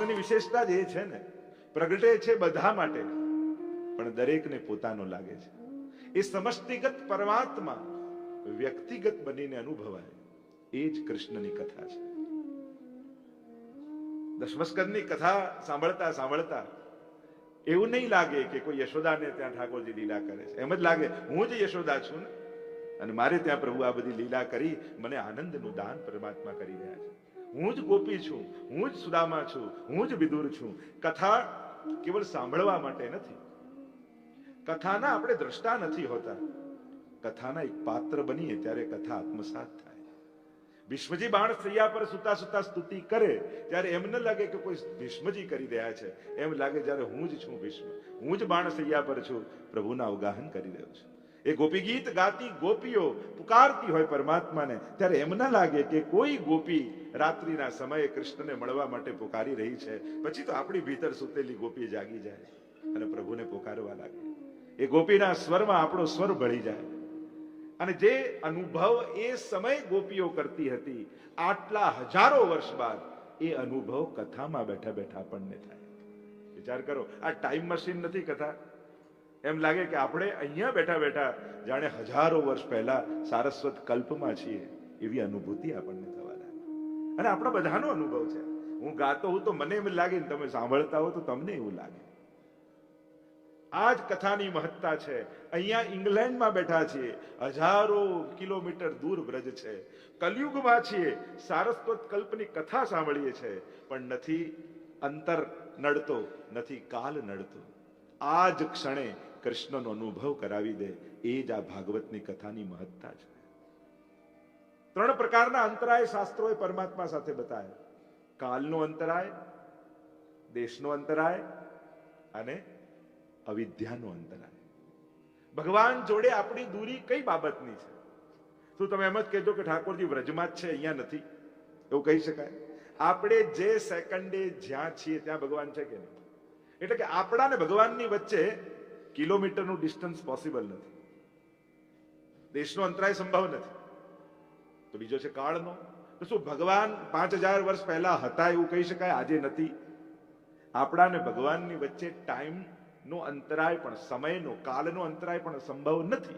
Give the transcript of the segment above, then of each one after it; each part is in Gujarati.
કૃષ્ણની વિશેષતા જ એ છે ને. પ્રગટે છે બધા માટે. પણ દરેકને પોતાનો લાગે છે. એ સમષ્ટિગત પરમાત્મા વ્યક્તિગત બનીને અનુભવાય. એ જ કૃષ્ણની કથા છે. દશમસ્કરની કથા સાંભળતા સાંભળતા એવું નહીં લાગે કે કોઈ યશોદાને ત્યાં ઠાકોરજી લીલા કરે છે. એમ જ લાગે, હું જ યશોદા છું ને. અને મારે ત્યાં પ્રભુ આ બધી લીલા કરી મને આનંદનું દાન પરમાત્મા કરી રહ્યા છે. હું જ ગોપી છું, હું જ સુદામા છું, હું જ વિદુર છું. કથા કેવળ સાંભળવા માટે નથી. કથાના આપણે દ્રષ્ટા નથી હોતા. કથાના એક પાત્ર બનીએ ત્યારે કથા આત્મસાત થાય. ભીષ્મજી બાણ સૈયા પર સુતા સુતા સ્તુતિ કરે, ત્યારે એમ ન લાગે કે કોઈ ભીષ્મજી કરી રહ્યા છે. એમ લાગે જ્યારે હું જ છું ભીષ્મ. હું જ બાણ સૈયા પર છું. પ્રભુના અવગાહન કરી રહ્યો છું. એ ગોપી ગીત ગાતી ગોપીઓ પુકારતી હોય પરમાત્માને, ત્યારે એમ ન લાગે કે કોઈ ગોપી રાત્રિના સમયે કૃષ્ણને મળવા માટે પુકારી રહી છે. પછી તો આપણી ભીતર સુતેલી ગોપી જાગી જાય અને પ્રભુને પુકારવા લાગે. એ ગોપીના સ્વરમાં આપણો સ્વર ભળી જાય. અને જે અનુભવ એ સમય ગોપીઓ કરતી હતી, આટલા હજારો વર્ષ બાદ એ અનુભવ કથામાં બેઠા બેઠા આપણને થાય. વિચાર કરો, આ ટાઈમ મશીન નથી કથા. એમ લાગે કે આપણે અહીંયા બેઠા બેઠા જાણે હજારો વર્ષ પહેલા સારસ્વત કલ્પમાં છીએ એવી અનુભૂતિ આપણને થવા લાગે. અને આપણા બધાનો અનુભવ છે. હું ગાતો હું તો મને એમ લાગે ને તમે સાંભળતા હો તો તમને એવું લાગે. આ જ કથાની મહત્તા છે. અહીંયા ઇંગ્લેન્ડમાં બેઠા છીએ. હજારો કિલોમીટર દૂર બ્રજ છે. કલયુગમાં છીએ. સારસ્વત કલ્પની કથા સાંભળીએ છે. પણ નથી અંતર નડતો, નથી કાલ નડતો. આ જ ક્ષણે કૃષ્ણનો અનુભવ કરાવી દે, એ જ આ ભાગવતની કથાની મહત્તા છે. ત્રણ પ્રકારના અંતરાય શાસ્ત્રોએ પરમાત્મા સાથે બતાવ્યા. કાલનો અંતરાય, દેશનો અંતરાય અને અવિદ્યાનો અંતરાય. ભગવાન જોડે આપણી દૂરી કઈ બાબતની છે? શું તમે એમ જ કહેજો કે ઠાકોરજી વ્રજમાં જ છે, અહીંયા નથી? એવું કહી શકાય? આપણે જે સેકન્ડે જ્યાં છીએ ત્યાં ભગવાન છે કે નહીં? એટલે કે આપણા ને ભગવાનની વચ્ચે કિલોમીટરનું ડિસ્ટન્સ પોસિબલ નથી. દેશનો અંતરાય સંભવ નથી. તો બીજો છે કાળનો. તો શું ભગવાન પાંચ હજાર વર્ષ પહેલા હતા એવું કહી શકાય? આજે નથી. આપણાને ભગવાનની વચ્ચે ટાઈમ નો અંતરાય પણ સમયનો, કાલનો અંતરાય પણ સંભવ નથી.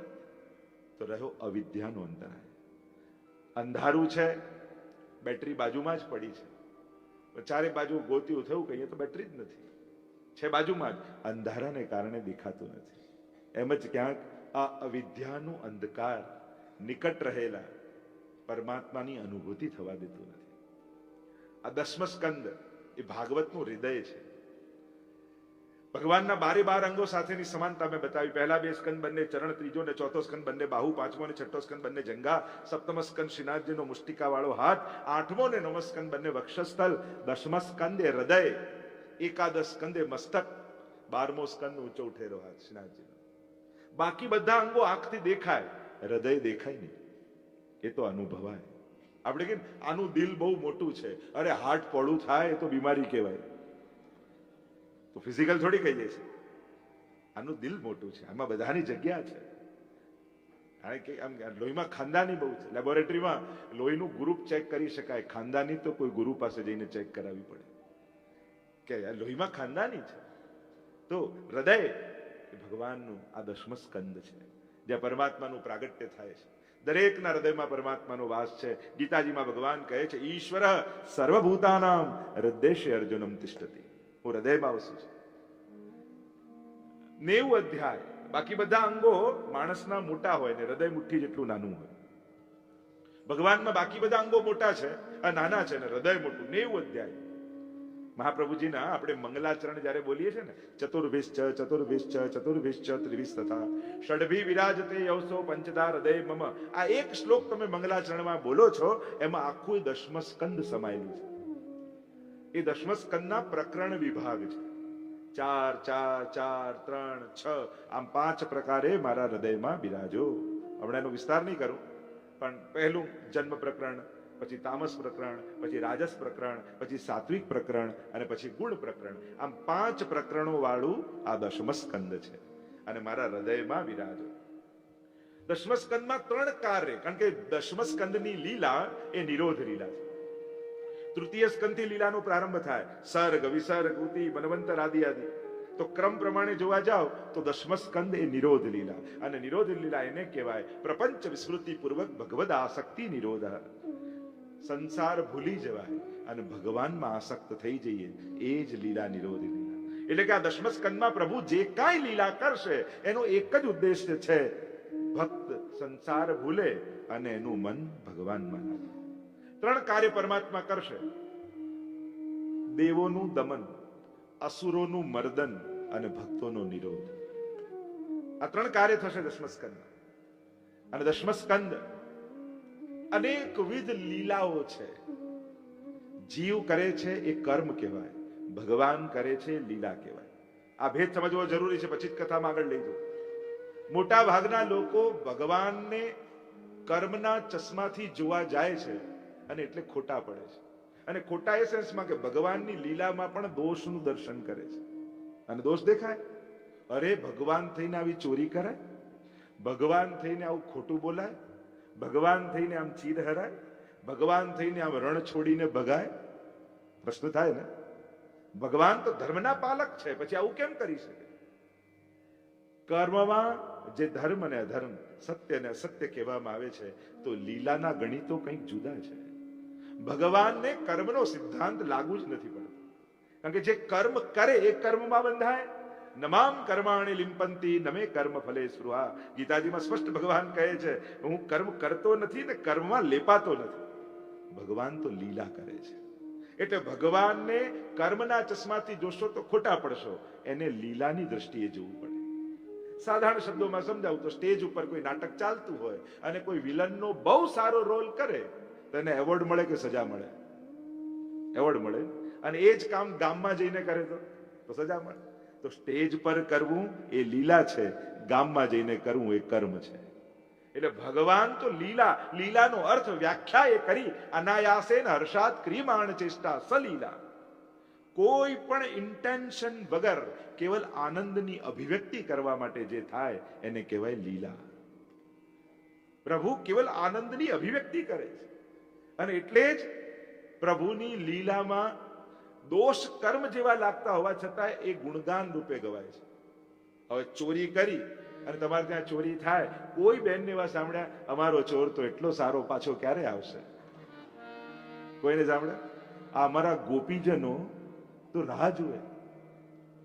તો રહ્યો અવિદ્યાનો અંતરાય. અંધારું છે, બેટરી બાજુમાં જ પડી છે. ચારે બાજુ ગોત્યું થયું, કહીએ તો બેટરી જ નથી. છે બાજુમાં જ. અંધારાને કારણે દેખાતું નથી. એમ જ ક્યાંક આ અવિદ્યાનું અંધકાર નિકટ રહેલા પરમાત્માની અનુભૂતિ થવા દેતું નથી. આ દસમ સ્કંદ એ ભાગવતનું હૃદય છે. ભગવાનના બારે બાર અંગો સાથેની સમાનતા મેં બતાવી. પહેલા બે સ્કંદ બંને ચરણ, ત્રીજો ને ચોથો સ્કંદ બંને બાહુ, પાંચમો ને છઠ્ઠો સ્કંદ બંને જંગા સપ્તમ સ્કંદ શ્રીનાથજીનો મુષ્ટિકા વાળો હાથ, આઠમો ને નવમ સ્કંદ બંને વક્ષસ્થલ. દસમ સ્કંદ એ હૃદય. એકાદશ સ્કંદે મસ્તક, બારમો સ્કંદ ઊંચો ઉઠેલો હાથ, શ્રીનાથજીનો. બાકી બધા અંગો આંખથી દેખાય, હૃદય દેખાય નહીં. એ તો અનુભવાય. આપણે કે આનું દિલ બહુ મોટું છે. અરે હાર્ટ પડું થાય તો બીમારી કહેવાય. તો ફિઝિકલ થોડી કહીએ છીએ. આનું દિલ મોટું છે. આમાં બધાની જગ્યા છે. કારણ કે આમ લોહીમાં ખાનદાની બહુ છે. લેબોરેટરીમાં લોહીનું ગ્રુપ ચેક કરી શકાય. ખાનદાની તો કોઈ ગુરુ પાસે જઈને ચેક કરાવવી પડે. કે લોહીમાં ખાનદાની છે. તો હૃદય ભગવાનનું આ દસમ સ્કંદ છે, જ્યાં પરમાત્માનું પ્રાગટ્ય થાય છે. દરેકના હૃદયમાં પરમાત્માનો વાસ છે. ગીતાજીમાં ભગવાન કહે છે, ઈશ્વર સર્વભૂતાનામ હૃદય અર્જુનમ તિષ્ઠતી. હું હૃદયમાં વસું છું. નેવું અધ્યાય. બાકી બધા અંગો માણસના મોટા હોય ને હૃદય મુઠ્ઠી જેટલું નાનું હોય. ભગવાનમાં બાકી બધા અંગો મોટા છે, આ નાના છે ને હૃદય મોટું. નેવું અધ્યાય. મહાપ્રભુજીના આપણે મંગલાચરણ જ્યારે બોલીએ છીએ ને ચતુર્ભિશ્ચ ચતુર્ભિશ્ચ ચતુર્ભિશ્ચ ત્રિવિશ તથા, ષડભી વિરાજતે યવસો પંચદા હૃદય મમ. આ એક શ્લોક તમે મંગલાચરણમાં બોલો છો, એમાં આખું દશમ સ્કંદ સમાયેલું છે. એ દશમ સ્કંદના પ્રકરણ વિભાગ છે. ચાર ચાર ચાર, ત્રણ, છ, આમ પાંચ પ્રકારે મારા હૃદયમાં બિરાજો. હમણાં એનો વિસ્તાર નહીં કરું, પણ પહેલું જન્મ પ્રકરણ પછી તામસ પ્રકરણ, પછી રાજસ પ્રકરણ, પછી સાત્વિક પ્રકરણ અને પછી ગુણ પ્રકરણ. આમ પાંચ પ્રકરણો વાળું આ દશમસ્કંદ છે. અને મારા હૃદયમાં વિરાજો. દશમસ્કંદમાં ત્રણ કાર્ય, કારણ કે દશમસ્કંદની લીલા એ નિરોધ લીલા છે. તૃતીય સ્કંદથી લીલાનો પ્રારંભ થાય. સર્ગ, વિસર્ગ ઉતિ બનવંતર આદિ આદિ. તો ક્રમ પ્રમાણે જોવા જાવ તો દશમ સ્કંદ એ નિરોધ લીલા. અને નિરોધ લીલા એને કહેવાય પ્રપંચ વિસ્મૃતિ પૂર્વક ભગવદ આસક્તિ નિરોધ. સંસાર ભૂલી જવાય અને ભગવાનમાં આસક્ત થઈ જઈએ, એ જ લીલા નિરોધી લીલા. એટલે કે આ દશમસ્કંદમાં પ્રભુ જે કાંઈ લીલા કરશે, એનો એક જ ઉદ્દેશ્ય છે, ભક્ત સંસાર ભૂલે અને એનું મન ભગવાનમાં લાગે. ત્રણ કાર્ય પરમાત્મા કરશે. દેવોનું દમન, અસુરોનું મર્દન અને ભક્તોનો નિરોધ. આ ત્રણ કાર્ય થશે દશમસ્કંદ અને દશમસ્કંદ અનેકવિધ લીલાઓ છે. જીવ કરે છે એ કર્મ કહેવાય. ભગવાન કરે છે લીલા કહેવાય. આ ભેદ સમજવો જરૂરી છે, પછી જ કથામાં આગળ લઈ જાઓ મોટા ભાગના લોકો ભગવાનને કર્મના ચશ્માથી જોવા જાય છે અને એટલે ખોટા પડે છે. અને ખોટા એ સેન્સમાં કે ભગવાનની લીલામાં પણ દોષનું દર્શન કરે છે. અને દોષ દેખાય? અરે ભગવાન થઈને આવી ચોરી કરાય? ભગવાન થઈને આવું ખોટું બોલાય? ભગવાન થઈને આમ ચીર હરાય, ભગવાન થઈને આમ રણ છોડીને ભગાય. પ્રશ્ન થાય ને? ભગવાન તો ધર્મના પાલક છે, પછી આવું કેમ કરી શકે? કર્મમાં જે ધર્મ અને અધર્મ, સત્ય ને અસત્ય કહેવામાં આવે છે, તો લીલાના ગણિતો કંઈક જુદા છે. ભગવાનને કર્મનો સિદ્ધાંત લાગુ જ નથી પડતો. કારણ કે જે કર્મ કરે, એ કર્મમાં બંધાય. નમામ કર્માણી લિંપંતી નમે કર્મ ફલે સ્પૃહા ગીતાજીમાં સ્પષ્ટ ભગવાન કહે છે, હું કર્મ કરતો નથી ને કર્મમાં લેપાતો નથી. ભગવાન તો લીલા કરે છે. એટલે ભગવાનને કર્મના ચશ્માથી જોશો તો ખોટા પડશો. એને લીલાની દ્રષ્ટિએ જોવું પડે. સાધારણ શબ્દોમાં સમજાવું તો સ્ટેજ ઉપર કોઈ નાટક ચાલતું હોય અને કોઈ વિલનનો બહુ સારો રોલ કરે, તો એને એવોર્ડ મળે કે સજા મળે? એવોર્ડ મળે. અને એ જ કામ ગામમાં જઈને કરે તો સજા મળે. તો સ્ટેજ પર કરવું એ લીલા છે, ગામમાં જઈને કરવું એ કર્મ છે. એટલે ભગવાન તો લીલા, લીલાનો અર્થ વ્યાખ્યા એ કરી અનાયાસેન હર્ષાત ક્રિયમાણ ચેષ્ટા સલીલા. કોઈ પણ ઇન્ટેન્શન વગર કેવલ આનંદની અભિવ્યક્તિ કરવા માટે જે થાય, એને કહેવાય લીલા. પ્રભુ કેવલ આનંદની અભિવ્યક્તિ કરે છે. અને એટલે જ પ્રભુની લીલામાં દોષ કર્મ જેવા લાગતા હોવા છતાં એ ગુણગાન રૂપે ગવાય છે. હવે ચોરી કરી અને તમારે ત્યાં ચોરી થાય, કોઈ બેનને એવા સાંભળ્યા, અમારો ચોર તો એટલો સારો પાછો ક્યારે આવશે? કોઈને સાંભળ્યા? આ અમારા ગોપીજનો તો રાહ જુએ.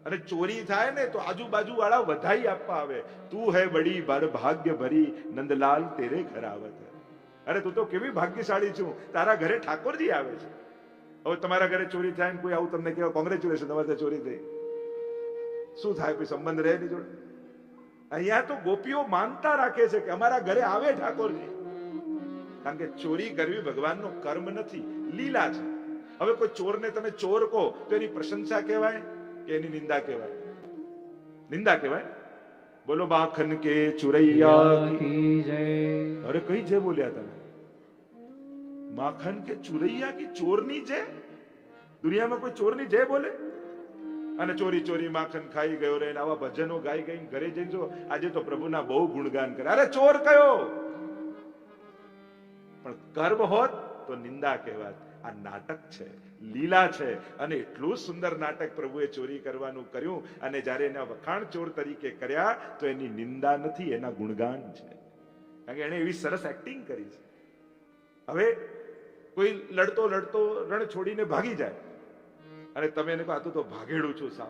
અને ચોરી થાય ને તો આજુબાજુ વાળા વધાઈ આપવા આવે. તું હે બડી બર ભાગ્ય ભરી, નંદલાલ, તેરે ઘર આવત અરે, તું તો કેવી ભાગ્યશાળી છું. તારા ઘરે ઠાકોરજી આવે છે. હવે તમારા ઘરે ચોરી થાય ને કોઈ આવું તમને કહેવાય કોંગ્રેચ્યુલેશન તમારે ચોરી થઈ. શું થાય કોઈ સંબંધ રહે નહીં જોડે અહીંયા તો ગોપીઓ માનતા રાખે છે કે અમારા ઘરે આવે ઠાકોરજી. કારણ કે ચોરી કરવી ભગવાનનો કર્મ નથી લીલા છે. હવે કોઈ ચોરને તમે ચોર કહો તો એની પ્રશંસા કહેવાય કે એની નિંદા કહેવાય? નિંદા કહેવાય? બોલો બાખન કે ચુરૈયા અરે કઈ જય બોલ્યા તમે? માખન કે ચુરૈયા કે ચોરની જે? દુનિયામાં કોઈ ચોરની જે બોલે? અને ચોરી ચોરી માખન ખાઈ ગયો રે આવા ભજનો ગાઈ ગઈ ઘરે જઈને જો આજે તો પ્રભુના બહુ ગુણગાન કરે. અરે ચોર કયો? પણ કર્મ હોત તો નિંદા કહેવાત. આ નાટક છે, લીલા છે અને એટલું સુંદર નાટક પ્રભુએ ચોરી કરવાનું કર્યું અને જ્યારે એના વખાણ ચોર તરીકે કર્યા તો એની નિંદા નથી, એના ગુણગાન છે. કારણ કે એણે એવી સરસ એક્ટિંગ કરી છે. હવે કોઈ લડતો લડતો રણ છોડીને ભાગી જાય. અને તમે એને કહો તો ભાગેડું છું સાવ.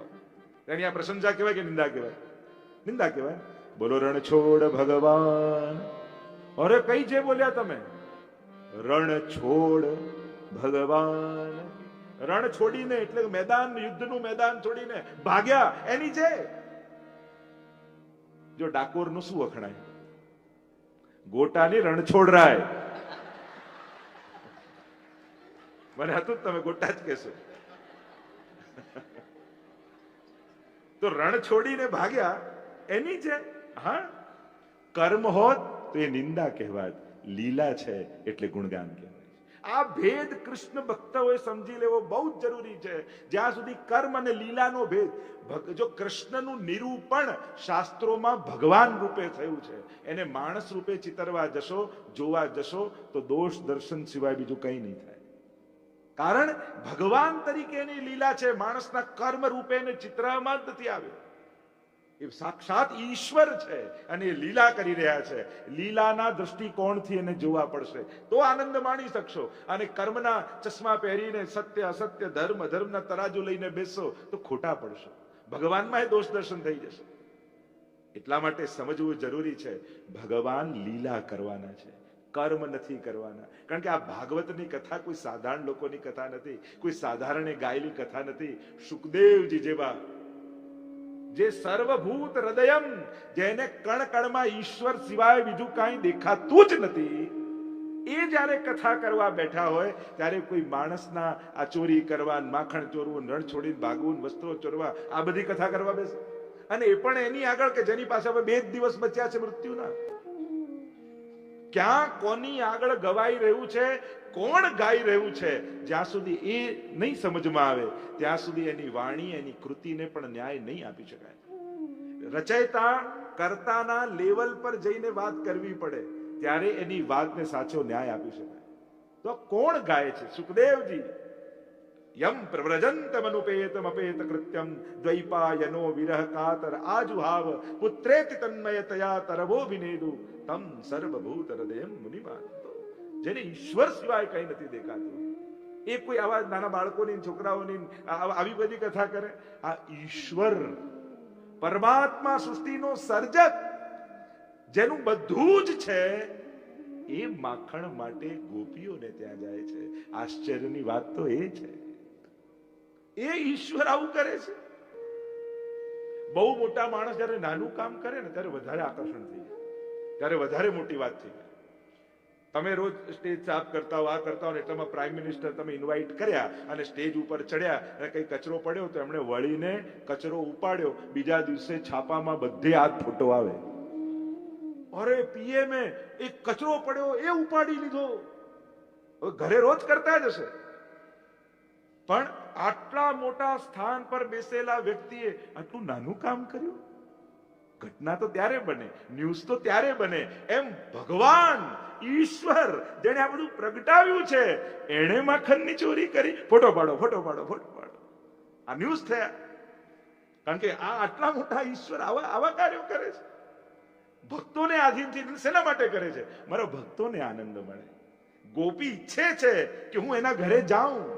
એની આ પ્રશંસા કહેવાય કે નિંદા કહેવાય? નિંદા કહેવાય? બોલો, રણ છોડ ભગવાન. અરે કઈ જે બોલ્યા તમે? રણ છોડ ભગવાન. રણ છોડીને એટલે મેદાન, યુદ્ધનું મેદાન છોડીને ભાગ્યા, એની જે? જો ડાકોરનું શું વખણાય? ગોટાની રણ મને હતું જ તમે ગોટા જ કહેશો. તો રણ છોડીને ભાગ્યા, એની છે હા, કર્મ હોત તો એ નિંદા કહેવાત લીલા છે એટલે ગુણગાન કહેવાય. આ ભેદ કૃષ્ણ ભક્તોએ સમજી લેવો બહુ જ જરૂરી છે. જ્યાં સુધી કર્મ અને લીલાનો ભેદ જો કૃષ્ણનું નિરૂપણ શાસ્ત્રોમાં ભગવાન રૂપે થયું છે, એને માણસ રૂપે ચિતરવા જશો, જોવા જશો, તો દોષ દર્શન સિવાય બીજું કંઈ નહીં થાય. કારણ ભગવાન તરીકેની લીલા છે, માણસના કર્મ રૂપે એને ચિત્રમાં નથી આવ્યો. એ સાક્ષાત ઈશ્વર છે અને એ લીલા કરી રહ્યા છે. લીલાના દ્રષ્ટિકોણથી એને જોવા પડશે. તો આનંદ માણી શકશો. અને કર્મના ચશ્મા પહેરીને સત્ય, અસત્ય, ધર્મ, ધર્મના તરાજુ લઈને બેસો તો ખોટા પડશો. ભગવાનમાં એ દોષ દર્શન થઈ જશે. એટલા માટે સમજવું જરૂરી છે, ભગવાન લીલા કરવાના છે. કર્મ નથી કરવાના. કારણ કે આ ભાગવતની કથા કોઈ સાધારણ લોકોની કથા નથી, કોઈ સાધારણે ગાયેલી કથા નથી. સુખદેવજી જેવા, જે સર્વભૂત હૃદયમ, જેને કણ કણમાં ઈશ્વર સિવાય બીજું કાંઈ દેખાતું જ નથી, એ જ્યારે કથા કરવા બેઠા હોય, ત્યારે કોઈ માણસના આ ચોરી કરવા, માખણ ચોરવું, નળ છોડીને ભાગવું, વસ્ત્રો ચોરવા, આ બધી કથા કરવા બેસે. અને એ પણ એની આગળ કે જેની પાસે હવે બે જ દિવસ બચ્યા છે મૃત્યુના. ક્યાં કોની આગળ ગવાઈ રહ્યું છે, કોણ ગાઈ રહ્યું છે, જ્યાં સુધી એ નહીં સમજમાં આવે, ત્યાં સુધી એની વાણી, એની કૃતિને પણ ન્યાય નહીં આપી શકાય. રચયતા કર્તાના લેવલ પર જઈને વાત કરવી પડે, ત્યારે એની વાતને સાચો ન્યાય આપી શકાય. તો કોણ ગાય છે? સુખદેવજી. યમ પ્રવ્રજંતમનુપેતમ અપેત કૃત્યમ દ્વૈપાયનો વિરહ કાતર આજુહાવ પુત્રેતિ તન્મયતયા તરવો વિનેદુ તમ સર્વભૂત હૃદયમ મુનિમાન જેને ઈશ્વર સિવાય કઈ નથી દેખાતું એ કોઈ આવા નાના બાળકોની છોકરાઓની આવી બધી કથા કરે આ ઈશ્વર પરમાત્મા સૃષ્ટિનો સર્જક જેનું બધું જ છે એ માખણ માટે ગોપીઓને ત્યાં જાય છે આશ્ચર્યની વાત તો એ છે એ ઈશ્વર આવું કરે છે? બહુ મોટા માણસ જ્યારે નાનું કામ કરે ને, ત્યારે વધારે આકર્ષણ થઈ જાય. ત્યારે વધારે મોટી વાત થઈ જાય. તમે રોજ સ્ટેજ સાફ કરતા હો, આ કરતા હો ને, એટલામાં પ્રાઇમ મિનિસ્ટર તમે ઇન્વાઇટ કર્યા અને સ્ટેજ ઉપર ચડ્યા અને કઈ કચરો પડ્યો તો એમણે વળીને કચરો ઉપાડ્યો. બીજા દિવસે છાપામાં બધે આ ફોટો આવે. અરે પીએમએ એક કચરો પડ્યો, એ ઉપાડી લીધો. હવે ઘરે રોજ કરતા જ હશે. પણ આટલા મોટા સ્થાન પર બેસેલા વ્યક્તિએ આટલું નાનું કામ કર્યું? ઘટના તો ત્યારે બને, ન્યૂઝ તો ત્યારે બને. એમ ભગવાન, ઈશ્વર, જેણે આ બધું પ્રગટાવ્યું છે, એણે માખણની ચોરી કરી. ફોટો પાડો ફોટો પાડો ફોટો પાડો. આ ન્યૂઝ થયા. કારણ કે આ આટલા મોટા ઈશ્વર આવા આવા કાર્યો કરે છે. ભક્તોને આધીનથી શેના માટે કરે છે? મારા ભક્તોને આનંદ મળે. ગોપી ઈચ્છે છે કે હું એના ઘરે જાઉં.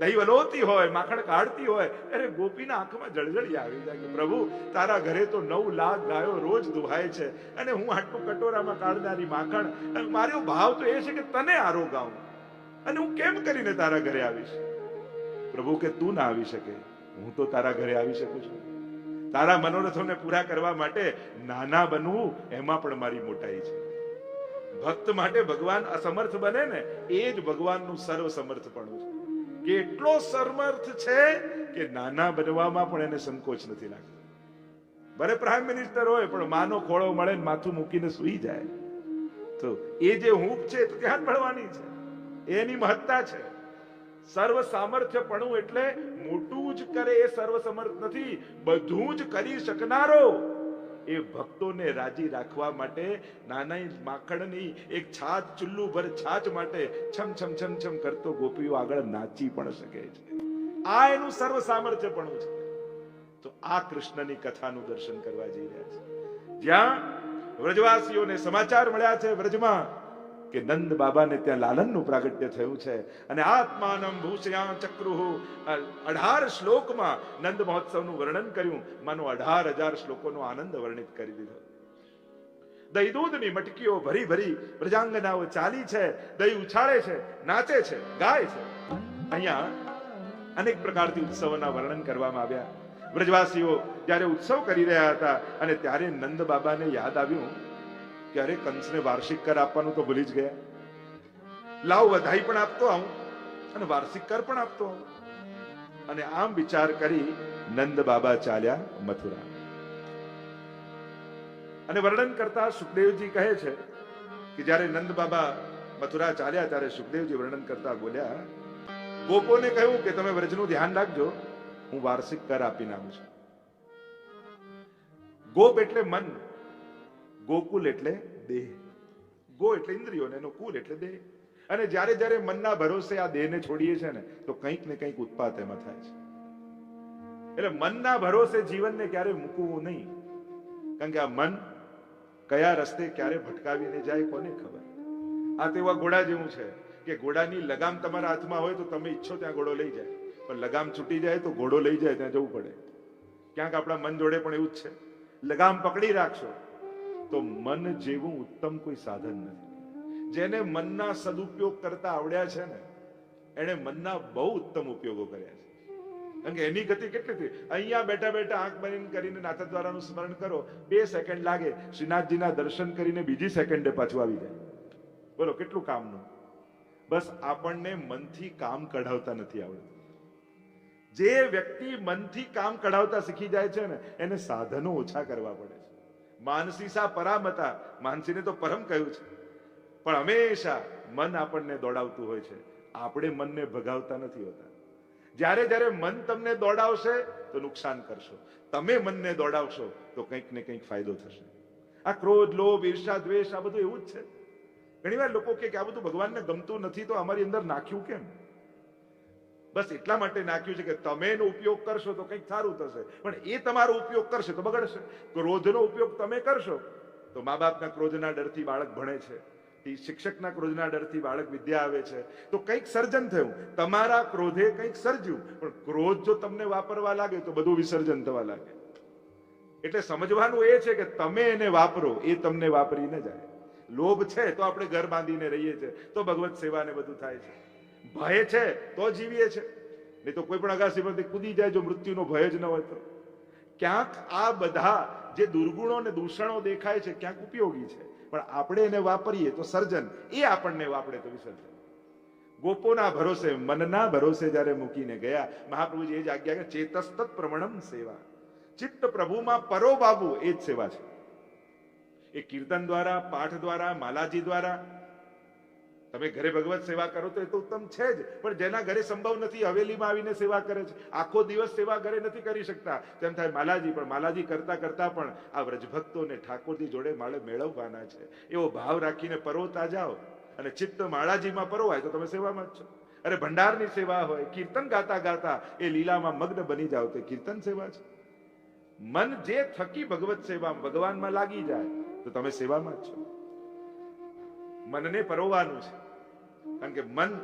દહીં વલોતી હોય, માખણ કાઢતી હોય અરે ગોપીના આંખમાં જળજળી આવી જાય કે પ્રભુ, તારા ઘરે તો નવ લાખ ગાયો રોજ દુહાય છે અને હું આટલું કટોરામાં કાઢનારી માખણ મારો ભાવ તો એ છે કે તને આરોગાવું અને હું કેમ કરીને તારા ઘરે આવીશ? પ્રભુ કે તું ના આવી શકે. હું તો તારા ઘરે આવી શકું છું. તારા મનોરથોને પૂરા કરવા માટે નાના બનવું એમાં પણ મારી મોટાઈ છે. ભક્ત માટે ભગવાન અસમર્થ બને ને, એ જ ભગવાનનું સર્વ સમર્થપણું છે. કે એટલો સમર્થ છે કે નાના બનવામાં પણ એને સંકોચ નથી લાગતો ભલે પ્રાઇમ મિનિસ્ટર હોય, પણ માનો ખોળો મળે ને માથું મૂકીને સૂઈ જાય. તો એ જે હૂંફ છે તો ક્યાં મળવાની છે. એની મહત્તા છે. સર્વ સામર્થ્યપણું એટલે મોટું જ કરે એ સર્વ સમર્થ નથી. બધું જ કરી શકનારો એ ભક્તોને રાજી રાખવા માટે નાનાઈ માખણની એક છાછ ચુલ્લુ ભર છાછ માટે છમ છમ છમ છમ કરતો ગોપીઓ આગળ નાચી પણ શકે છે. આ એનું સર્વ સામર્થ્ય પણ છે. તો આ કૃષ્ણની કથાનું દર્શન કરવા જઈ રહ્યા છે. જ્યાં વ્રજવાસીઓને સમાચાર મળ્યા છે વ્રજમાં કે નંદ બાબાને ત્યાં લાલનનું પ્રાગટ્ય થયું છે. અને આત્માનમ ભૂષ્યા ચક્રુહુ. અઢાર શ્લોકમાં નંદ મહોત્સવનું વર્ણન કર્યું. માનો અઢાર હજાર શ્લોકોનો આનંદ વર્ણિત કરી દીધો. દહીં મટકીઓ ભરી ભરી પ્રજાંગનાઓ ચાલી છે. દહીં ઉછાળે છે, નાચે છે, ગાય છે. અહીંયા અનેક પ્રકારથી ઉત્સવોના વર્ણન કરવામાં આવ્યા. વ્રજવાસીઓ જ્યારે ઉત્સવ કરી રહ્યા હતા અને ત્યારે નંદ બાબાને યાદ આવ્યું કે અરે કંસને વાર્ષિક કર આપવાનું તો ભૂલી જ ગયા. લાવ વધાઈ પણ આપતો આવું અને વાર્ષિક કર પણ આપતો આવું. અને આમ વિચાર કરી નંદ બાબા ચાલ્યા મથુરા. અને વર્ણન કરતા સુખદેવજી કહે છે કે જ્યારે નંદ બાબા મથુરા ચાલ્યા ત્યારે સુખદેવજી વર્ણન કરતા બોલ્યા, ગોપોને કહ્યું કે તમે વ્રજનું ધ્યાન રાખજો, હું વાર્ષિક કર આપીને આવું છું. ગોપ એટલે મન. ગોકુલ એટલે દેહ. ગો એટલે ઇન્દ્રિયો ને એનો કુલ એટલે દેહ. અને જ્યારે જ્યારે મનના ભરોસે આ દેહને છોડીએ છે ને, તો કંઈક ને કંઈક ઉત્પાત એમાં થાય છે. એટલે મનના ભરોસે જીવનને ક્યારે મૂકવું નહીં. કારણ કે આ મન કયા રસ્તે ક્યારે ભટકાવીને જાય કોને ખબર? આ તેવા ઘોડા જેવું છે કે ઘોડાની લગામ તમારા હાથમાં હોય તો તમે ઈચ્છો ત્યાં ઘોડો લઈ જાય. પણ લગામ છૂટી જાય તો ઘોડો લઈ જાય, ત્યાં જવું પડે. ક્યાંક આપણા મન જોડે પણ એવું જ છે. લગામ પકડી રાખશો તો મન જેવું ઉત્તમ કોઈ સાધન નથી. જેને મનના સદુપયોગ કરતા આવડ્યા છે ને, એણે મનના બહુ ઉત્તમ ઉપયોગો કર્યા છે. કારણ કે એની ગતિ કેટલી થઈ અહીંયા બેઠા બેઠા આંખ બંધ કરીને નાથદ્વારાનું સ્મરણ કરો, બે સેકન્ડ લાગે, શ્રીનાથજીના દર્શન કરીને બીજી સેકન્ડે પાછું આવી જાય. બોલો, કેટલું કામનું? બસ આપણને મનથી કામ કઢાવતા નથી આવડતું. જે વ્યક્તિ મનથી કામ કઢાવતા શીખી જાય છે ને, એને સાધનો ઓછા કરવા પડે છે પરામ હતા માનસીને તો પરમ કહ્યું છે. પણ હંમેશા મન આપણને દોડાવતું હોય છે. આપણે મનને ભગાવતા નથી હોતા. જ્યારે જ્યારે મન તમને દોડાવશે તો નુકસાન કરશો. તમે મનને દોડાવશો તો કંઈક ને કંઈક ફાયદો થશે. આ ક્રોધ, લોભ, ઈર્ષા, દ્વેષ આ બધું એવું જ છે. ઘણીવાર લોકો કે આ બધું ભગવાનને ગમતું નથી તો અમારી અંદર નાખ્યું કેમ? બસ એટલા માટે નાખ્યું છે કે તમે એનો ઉપયોગ કરશો તો કંઈક સારું થશે. પણ એ તમારો ઉપયોગ કરશે તો બગડશે. ક્રોધનો ઉપયોગ તમે કરશો તો મા બાપના ક્રોધના ડરથી બાળક ભણે છે. શિક્ષકના ક્રોધના ડરથી બાળક વિદ્યા આવે છે. તો કંઈક સર્જન થયું. તમારા ક્રોધે કંઈક સર્જ્યું. પણ ક્રોધ જો તમને વાપરવા લાગે તો બધું વિસર્જન થવા લાગે. એટલે સમજવાનું એ છે કે તમે એને વાપરો, એ તમને વાપરીને જાય. લોભ છે તો આપણે ઘર બાંધીને રહીએ છીએ. તો ભગવત સેવા ને બધું થાય છે. ભય છે, તો જીવીએ છે. નહીં તો કોઈ પણ અગાસી પરથી કૂદી જાય જો મૃત્યુનો ભય જ ન હોય તો. ક્યાંક આ બધા જે દુર્ગુણો ને દૂષણો દેખાય છે, ક્યાંક ઉપયોગી છે. પણ આપણે એને વાપરીએ તો સર્જન, એ આપણને વાપરે તો વિસર્જન. ગોપોના ભરોસે, મનના ભરોસે જ્યારે મૂકીને ગયા, મહાપ્રભુજી એ જ આજ્ઞા કે ચેતસ્તત પ્રમણમ સેવા. ચિત્ત પ્રભુમાં પરો બાબુ, એ જ સેવા છે. એ કીર્તન દ્વારા, પાઠ દ્વારા, માલાજી દ્વારા તમે ઘરે ભગવત સેવા કરો તો એ તો ઉત્તમ છે જ. પણ જેના ઘરે સંભવ નથી, હવેલીમાં આવીને સેવા કરે છે. આખો દિવસ સેવા ઘરે નથી કરી શકતા. તેમ થાય માલાજી, પણ માલાજી કરતા કરતા પણ આ વ્રજભક્તોને ઠાકોરજી જોડે માળે મેળવવાના છે. એવો ભાવ રાખીને પરોતા જાઓ અને ચિત્ત માળાજીમાં પરોવાય તો તમે સેવામાં જ છો. અરે ભંડારની સેવા હોય, કીર્તન ગાતા ગાતા એ લીલામાં મગ્ન બની જાઓ તે કીર્તન સેવા છે. મન જે થકી ભગવત સેવા ભગવાનમાં લાગી જાય તો તમે સેવામાં જ છો. મનને પરોવાનું છે. કારણ કે મન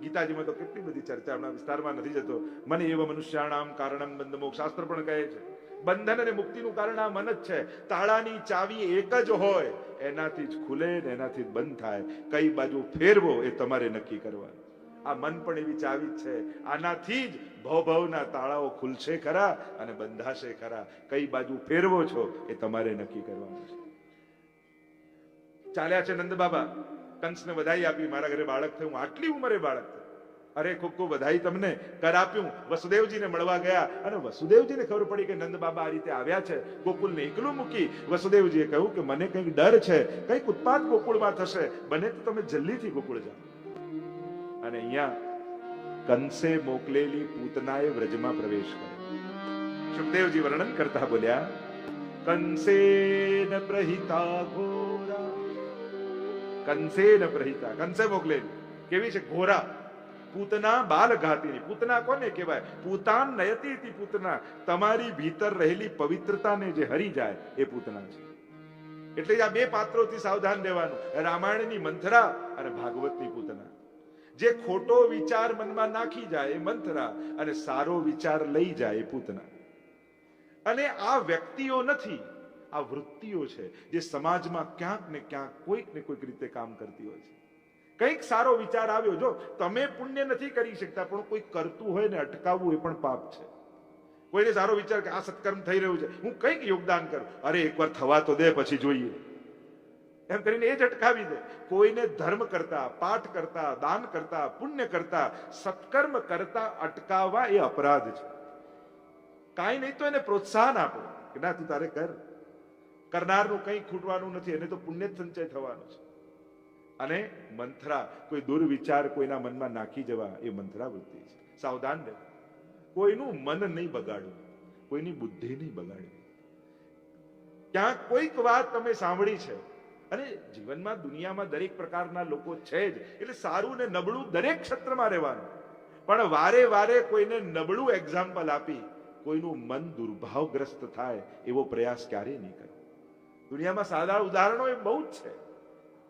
ગીતાજીમાં તો કેટલી બધી ચર્ચા હમણાં વિસ્તારમાં નથી જતો. મને એવો મનુષ્યાણામ કારણમ બંધ મોક્ષ શાસ્ત્ર પણ કહે છે. બંધન અને મુક્તિનું કારણ આ મન જ છે. તાળાની ચાવી એક જ હોય, એનાથી જ ખુલે ને એનાથી બંધ થાય. કઈ બાજુ ફેરવો એ તમારે નક્કી કરવાનું. આ મન પણ એવી ચાવી છે. આનાથી જ ભવભવના તાળાઓ ખુલશે ખરા અને બંધાશે ખરા. કઈ બાજુ ફેરવો છો એ તમારે નક્કી કરવાનું છે. ચાલ્યા છે નંદ બાબા કંસને વધાઈ આપી, મારા ઘરે બાળક થયું આટલી ઉંમરે બાળક અરે ખૂબ ખૂબ વધાઈ તમને કર આપ્યું. વસુદેવજીને મળવા ગયા અને વસુદેવજીને ખબર પડી કે નંદ બાબા આ રીતે આવ્યા છે. ગોકુલને એકલું મૂકી વસુદેવજીએ કહ્યું કે, મને કંઈક ડર છે, કંઈક ઉત્પાદ ગોકુળમાં થશે. બને તો તમે જલ્દીથી ગોકુળ જાઓ. અને અહીંયા કંસે મોકલેલી પૂતનાએ વ્રજમાં પ્રવેશ કર્યો. સુખદેવજી વર્ણન કરતા બોલ્યા, કંસે પ્રહિતા ઘોરા કંસેન પ્રહિતા, કંસે મોકલેલી કેવી છે? ઘોરા. પૂતના બાલ ઘાતીની. પૂતના કોને કહેવાય? પૂતાન નયતી પૂતના. તમારી ભીતર રહેલી પવિત્રતાને જે હરી જાય એ પૂતના છે. એટલે આ બે પાત્રોથી સાવધાન રહેવાનું. રામાયણની મંથરા અને ભાગવતની પૂતના. જે ખોટો વિચાર મનમાં નાખી જાય એ મંથરા અને સારો વિચાર લઈ જાય એ પૂતના. અને આ વ્યક્તિઓ નથી આ વૃત્તિઓ છે, જે સમાજમાં ક્યાંક ને ક્યાંક કોઈક ને કોઈક રીતે કામ કરતી હોય છે. કંઈક સારો વિચાર આવ્યો, જો તમે પુણ્ય નથી કરી શકતા, પણ કોઈ કરતું હોય ને અટકાવવું એ પણ પાપ છે. કોઈને સારો વિચાર કે આ સત્કર્મ થઈ રહ્યું છે, હું કંઈક યોગદાન કરું, અરે એકવાર થવા તો દે, પછી જોઈએ. એમ કરીને એ જ અટકાવી દે. કોઈને ધર્મ કરતા, પાઠ કરતા, દાન કરતા, પુણ્ય કરતા, સત્કર્મ કરતા અટકાવવા એ અપરાધ છે. કાંઈ નહીં તો એને પ્રોત્સાહન આપો કે, ના, તું તારે કર. કરનારનું કંઈ ખૂટવાનું નથી, એને તો પુણ્ય સંચય થવાનું છે. અને મંથરા, કોઈ દુર્વિચાર કોઈના મનમાં નાખી જવા એ મંથરા વૃત્તિ છે. સાવધાન રહે કોઈનું મન નહીં બગાડવું, કોઈની બુદ્ધિ નહીં બગાડવી. ક્યાંક કોઈક વાત તમે સાંભળી છે, અને જીવનમાં દુનિયામાં દરેક પ્રકારના લોકો છે જ, એટલે સારું ને નબળું દરેક ક્ષેત્રમાં રહેવાનું. પણ વારે વારે કોઈને નબળું એક્ઝામ્પલ આપી, કોઈનું મન દુર્ભાવગ્રસ્ત થાય એવો પ્રયાસ ક્યારેય નહીં કરો. દુનિયામાં સાદા ઉદાહરણો એ બહુ જ છે.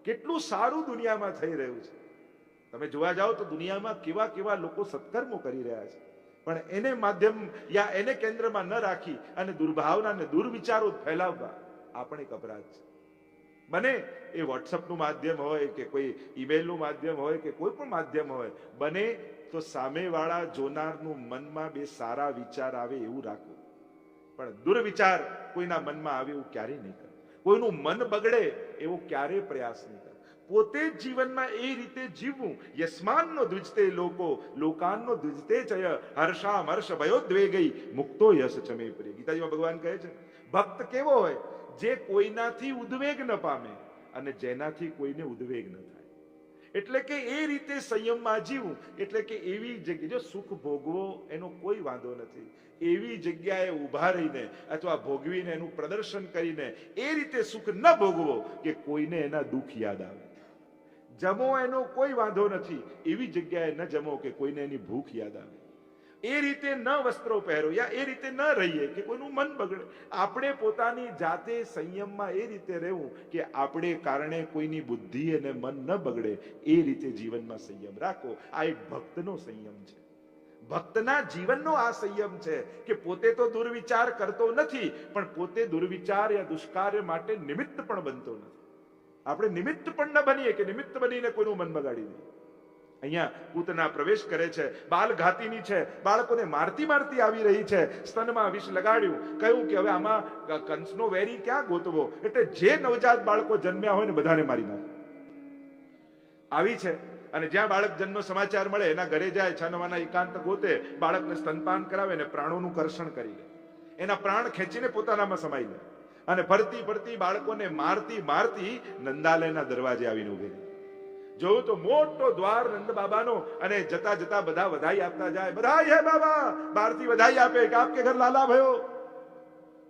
કેટલું સારું દુનિયામાં થઈ રહ્યું છે. તમે જોવા જાઓ તો દુનિયામાં કેવા કેવા લોકો સત્કર્મો કરી રહ્યા છે. પણ એને માધ્યમ યા એને કેન્દ્રમાં ન રાખી અને દુર્ભાવના અને દુર્વિચારો ફેલાવવા આપણે એક અપરાધ છે. બને એ વોટ્સઅપનું માધ્યમ હોય કે કોઈ ઈમેલનું માધ્યમ હોય કે કોઈ પણ માધ્યમ હોય, બને તો સામેવાળા જોનારનું મનમાં બે સારા વિચાર આવે એવું રાખવું. પણ દુર્વિચાર કોઈના મનમાં આવે એવું ક્યારેય નહીં કોઈનું મન બગડે એવો ક્યારેય પ્રયાસ નહીં કરે. પોતે જ જીવનમાં એ રીતે જીવવું. યસ્માનનો દ્વિજતે લોકો, લોકાનનો દ્વિજતે ચય. હર્ષામ હર્ષ ભયોદ્વેગઈ મુક્તો યશ ચમે પ્રિય ગીતાજીમાં ભગવાન કહે છે, ભક્ત કેવો હોય? જે કોઈનાથી ઉદ્વેગ ન પામે અને જેનાથી કોઈને ઉદ્વેગ ન થાય. એટલે કે એ રીતે સંયમમાં જીવવું એટલે કે એવી જગ્યાએ જો સુખ ભોગવો એનો કોઈ વાંધો નથી. એવી જગ્યાએ ઊભા રહીને અથવા ભોગવીને એનું પ્રદર્શન કરીને એ રીતે સુખ ન ભોગવો કે કોઈને એના દુઃખ યાદ આવે. જમો એનો કોઈ વાંધો નથી. એવી જગ્યાએ ન જમો કે કોઈને એની ભૂખ યાદ આવે. એ રીતે ન વસ્ત્રો પહેરો યા એ રીતે ન રહીએ કે કોઈનું મન બગડે. આપણે પોતાની જાતે સંયમમાં એ રીતે રહેવું કે આપણે કારણે કોઈની બુદ્ધિ અને મન ન બગડે. એ રીતે જીવનમાં સંયમ રાખો. આ એક ભક્તનો સંયમ છે. ભક્તના જીવનનો આ સંયમ છે કે પોતે તો દુર્વિચાર કરતો નથી, પણ પોતે દુર્વિચાર યા દુષ્કાર્ય માટે નિમિત્ત પણ બનતો નથી. આપણે નિમિત્ત પણ ન બનીએ કે નિમિત્ત બનીને કોઈનું મન બગાડી દઈએ અહીંયા પૂતના પ્રવેશ કરે છે બાલ ઘાતીની છે, બાળકોને મારતી મારતી આવી રહી છે, સ્તનમાં વિષ લગાડ્યું, કહ્યું કે હવે આમાં કંસનો વેરી ક્યાં ગોતવો? એટલે જે નવજાત બાળકો જન્મ્યા હોય ને બધાને મારી નાખે. આવી છે. અને જ્યાં બાળક જન્મ સમાચાર મળે, એના ઘરે જાય છાનવાના એકાંત ગોતે, બાળકને સ્તનપાન કરાવે ને પ્રાણોનું કર્ષણ કરી લે. એના પ્રાણ ખેંચીને પોતાનામાં સમાઈ લે. અને ફરતી ફરતી બાળકોને મારતી મારતી નંદાલયના દરવાજે આવીને ઊભી જોયું તો મોટો દ્વાર નંદ બાબાનો અને જતા જતા બધા વધાઈ આપતા જાય. બધાઈ હે બાબા, બહારથી વધાઈ આપે, કે આપકે ઘર લાલા ભયો?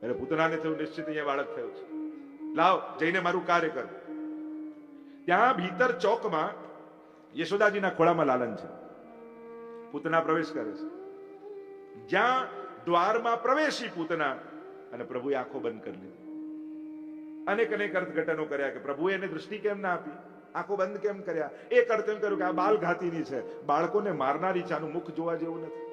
એટલે પૂતનાને થયું, નિશ્ચિત અહીંયા બાળક થયો છે. લાવ, જઈને મારું કાર્ય કર. ત્યાં ભીતર ચોકમાં યશોદાજીના ખોળામાં લાલન છે. પૂતના પ્રવેશ કરે છે. જ્યાં દ્વારમાં પ્રવેશી પૂતના અને પ્રભુએ આંખો બંધ કરી લીધી. અનેક અનેક અર્થઘટનો કર્યા કે પ્રભુએ એને દૃષ્ટિ કેમ ના આપી? આંખો બંધ કેમ કર્યા? એક અર્થ એમ કર્યું કે આ બાલ ઘાતીની છે. બાળકોને મારનારી ચાનું મુખ જોવા જેવું નથી.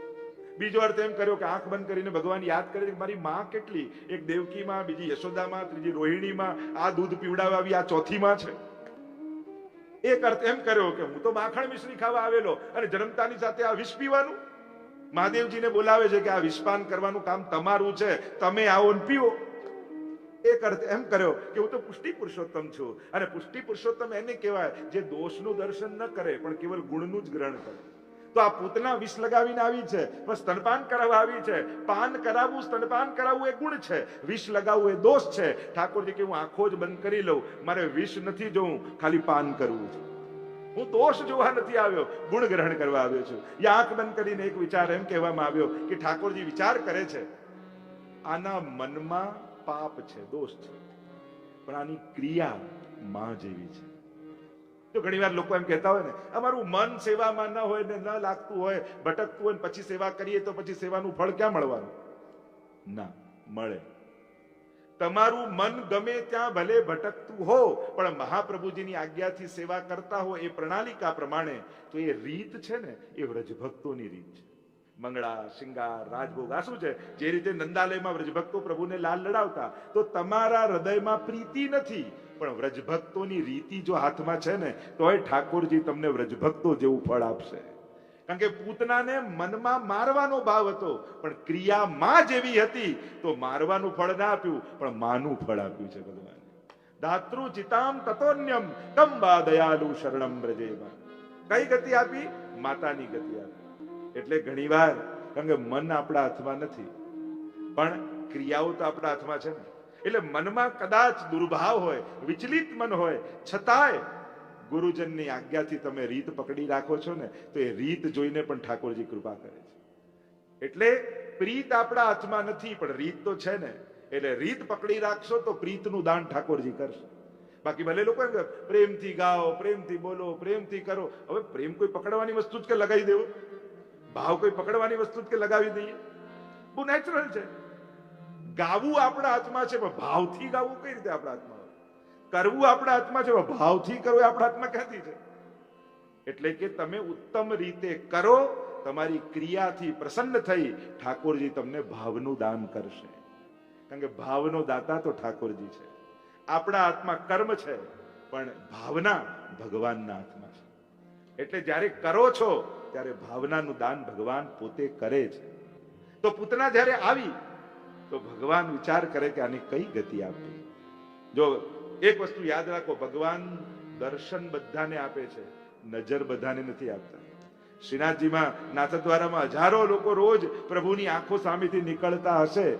બીજો અર્થ એમ કર્યો કે આંખ બંધ કરીને ભગવાન યાદ કરે કે મારી માં કેટલી? એક દેવકીમાં, બીજી યશોદામાં, ત્રીજી રોહિણીમાં આ દૂધ પીવડાવવા આવી, આ ચોથીમાં છે. એક અર્થ એમ કર્યો કે હું તો માખણ મિશ્રી ખાવા આવેલો અને જન્મતાની સાથે આ વિષ પીવાનું. મહાદેવજીને બોલાવે છે કે આ વિષપાન કરવાનું કામ તમારું છે, તમે આવો ને પીવો. એક અર્થ એમ કર્યો કે હું તો પુષ્ટિ પુરુષોત્તમ છું અને પુષ્ટિ પુરુષોત્તમ એને કહેવાય જે દોષનું દર્શન ન કરે, પણ કેવલ ગુણનું જ ગ્રહણ કરે. તો આ પૂતના વિષ લગાવીને આવી છે. પણ સ્તનપાન કરાવવા આવી છે. પાન કરાવવું, સ્તનપાન કરાવવું એ ગુણ છે. વિષ લગાવવું એ દોષ છે. ઠાકોરજી કે હું આંખો જ બંધ કરી લઉં. મારે વિષ નથી જોવું ખાલી પાન કરવું છે. હું દોષ જોવા નથી આવ્યો. ગુણ ગ્રહણ કરવા આવ્યો છું. યા આંખ બંધ કરીને એક વિચાર એમ કહેવામાં આવ્યો કે ઠાકોરજી વિચાર કરે છે. આના મનમાં પાપ છે, દોષ છે. પણ આની ક્રિયા માં જેવી છે. તો ઘણી વાર લોકો એમ કહેતા હોય ને, અમારું મન સેવામાં ન હોય ને ન લાગતું હોય, ભટકતું હોય ને પછી સેવા કરીએ તો પછી સેવાનું ફળ ક્યાં મળવાનું? ના, મળે. તમારું મન ગમે ત્યાં ભલે ભટકતું હો, પણ મહાપ્રભુજીની આજ્ઞાથી સેવા કરતા હો એ પ્રણાલિકા પ્રમાણે, તો એ રીત છે ને, એ વ્રજભક્તોની રીત છે. મંગળા, શિંગાર, રાજભોગ, આ શું છે? જે રીતે નંદાલયમાં વ્રજભક્તો પ્રભુને લાલ લડાવતા, તો તમારા હૃદયમાં પ્રીતિ નથી પણ વ્રજભક્તોની રીતિ જો હાથમાં છે ને, તોય ઠાકોરજી તમને વ્રજભક્તો જેવું ફળ આપશે. કારણ કે પૂતનાને મનમાં મારવાનો ભાવ હતો, પણ ક્રિયામાં જેવી હતી, તો મારવાનું ફળ ના આપ્યું, પણ માનું ફળ આપ્યું છે ભગવાન. દાતૃ ચિતામ તતોન્યમ કંબા દયાલુ શરણમ વ્રજેમાં. કઈ ગતિ આપી? માતાની ગતિ આપી. એટલે ઘણીવાર કારણ કે મન આપણા હાથમાં નથી, પણ ક્રિયાઓ તો આપણા હાથમાં છે ને. એટલે મનમાં કદાચ દુર્ભાવ હોય, વિચલિત મન હોય, છતાંય ગુરુજનની આજ્ઞાથી તમે રીત પકડી રાખો છો ને, તો એ રીત જોઈને પણ ઠાકોરજી કૃપા કરે છે. એટલે પ્રીત આપણા હાથમાં નથી, પણ રીત તો છે ને. એટલે રીત પકડી રાખશો તો પ્રીતનું દાન ઠાકોરજી કરશે. બાકી ભલે લોકો એમ પ્રેમથી ગાઓ, પ્રેમથી બોલો, પ્રેમથી કરો. હવે પ્રેમ કોઈ પકડવાની વસ્તુ જ કે લગાવી દેવો? ભાવ કોઈ પકડવાની વસ્તુ જ કે લગાવી દઈએ? બહુ નેચરલ છે. ગાવું આપણા હાથમાં છે, પણ ભાવથી ગાવું કઈ રીતે આપણા હાથમાં કરવું આપણા હાથમાં છે, પણ ભાવથી કરવું આપણા હાથમાં ક્યાંથી છે? એટલે કે તમે ઉત્તમ રીતે કરો, તમારી ક્રિયાથી પ્રસન્ન થઈ, ઠાકોરજી તમને ભાવનું દાન કરશે. કારણ કે ભાવનો દાતા તો ઠાકોરજી છે. આપણા હાથમાં કર્મ છે, પણ ભાવના ભગવાનના હાથમાં છે. એટલે જ્યારે કરો છો, ત્યારે ભાવનાનું દાન ભગવાન પોતે કરે છે તો પૂતના જ્યારે આવી તો ભગવાન વિચાર કરે કે આને કઈ ગતિ આપવી જો એક વસ્તુ યાદ રાખો, ભગવાન દર્શન બધાને આપે છે, નજર બધાને નથી આપતા. શ્રીનાથજીમાં નાથદ્વારામાં હજારો લોકો રોજ પ્રભુની આંખો સામેથી નીકળતા હશે.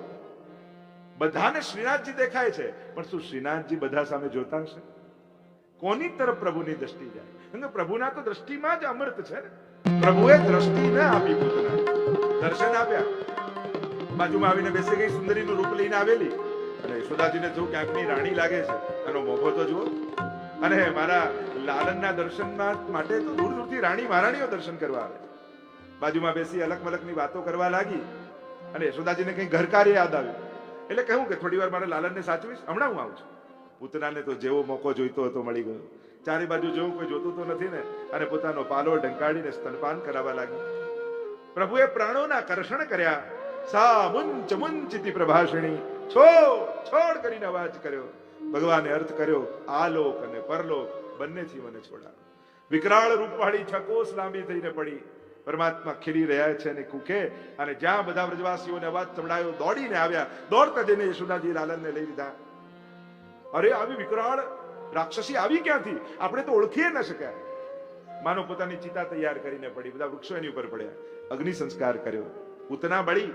બધાને શ્રીનાથજી દેખાય છે, પણ શું શ્રીનાથજી બધા સામે જોતા હશે? કોની તરફ પ્રભુની દ્રષ્ટિ જાય? પ્રભુના તો દ્રષ્ટિમાં જ અમૃત છે પ્રભુએ દ્રષ્ટિ ન આપી દર્શન આપ્યા. બાજુમાં આવીને બેસી ગઈ સુંદરીનું રૂપ લઈને આવેલી. અને યશોદાજીને જો ક્યાંકની રાણી લાગે છે, એનો મોભો તો જુઓ. અને મારા લાલનના દર્શનમાં માટે તો દૂર દૂરથી રાણી મહારાણીઓ દર્શન કરવા આવે. બાજુમાં બેસી અલગ મલકની વાતો કરવા લાગી. અને યશોદાજીને કઈ ઘરકાર્ય યાદ આવ્યું. એટલે કહ્યું કે થોડી વાર મારે લાલનને સાચવીશ, હમણાં હું આવું છું. પૂતનાને તો જેવો મોકો જોઈતો હતો મળી ગયો. ચારે બાજુ જેવું કોઈ જોતું તો નથી ને. અને પોતાનો પાલો ઢંકાડીને સ્તનપાન કરાવવા લાગ્યો પ્રભુએ પ્રાણોના કર્ષણ કર્યા. સા મુંચ મુંચિતી પ્રભાષણી. છો છોડ કરીને અવાજ કર્યો. ભગવાને અર્થ કર્યો, આલોક અને પરલોક બંનેથી મને છોડાવો વિકરાળ રૂપવાળી છકોસ લાંબી થઈને પડી. પરમાત્મા ખીલી રહ્યા છે અને કુકે અને જ્યાં બધા વ્રજવાસીઓને અવાજ સંભળાયો, દોડીને આવ્યા. દોડતા જઈને યશોદાજી લાલનને લઈ લીધા. અરે, આવી વિકરાળ રાક્ષસી આવી ક્યાંથી? આપણે તો ઓળખીએ ન શક્યા. માનો પોતાની ચિતા તૈયાર કરીને પડી. બધા વૃક્ષો એની ઉપર પડ્યા. અગ્નિ સંસ્કાર કર્યો. પૂતના બળી.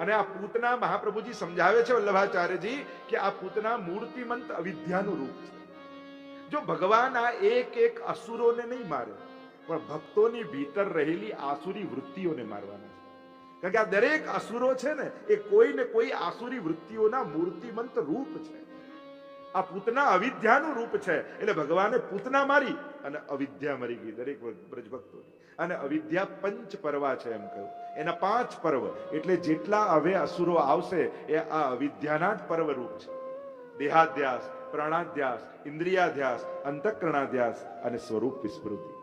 અને આ પૂતના મહાપ્રભુજી સમજાવે છે વલ્લભાચાર્યજી કે આ પૂતના મૂર્તિમંત અવિદ્યાનું રૂપ છે. જો ભગવાન આ એક એક અસુરોને નહીં મારે, પણ ભક્તોની ભીતર રહેલી આસુરી વૃત્તિઓને મારવાના છે. કારણ કે આ દરેક અસુરો છે ને, એ કોઈ ને કોઈ આસુરી વૃત્તિઓના મૂર્તિમંત રૂપ છે. આ પૂતના અવિદ્યાનું રૂપ છે, એટલે ભગવાને પૂતના મારી અને અવિદ્યા મરી ગઈ દરેક બ્રજભક્તોની અને અવિદ્યા પંચ પર્વા છે એમ કહ્યું. એના પાંચ પર્વ, એટલે જેટલા હવે અસુરો આવશે, એ આ અવિદ્યાના જ પર્વ રૂપ છે. દેહાધ્યાસ, પ્રાણાધ્યાસ, ઇન્દ્રિયાધ્યાસ, અંતઃકરણાધ્યાસ અને સ્વરૂપ વિસ્મૃતિ.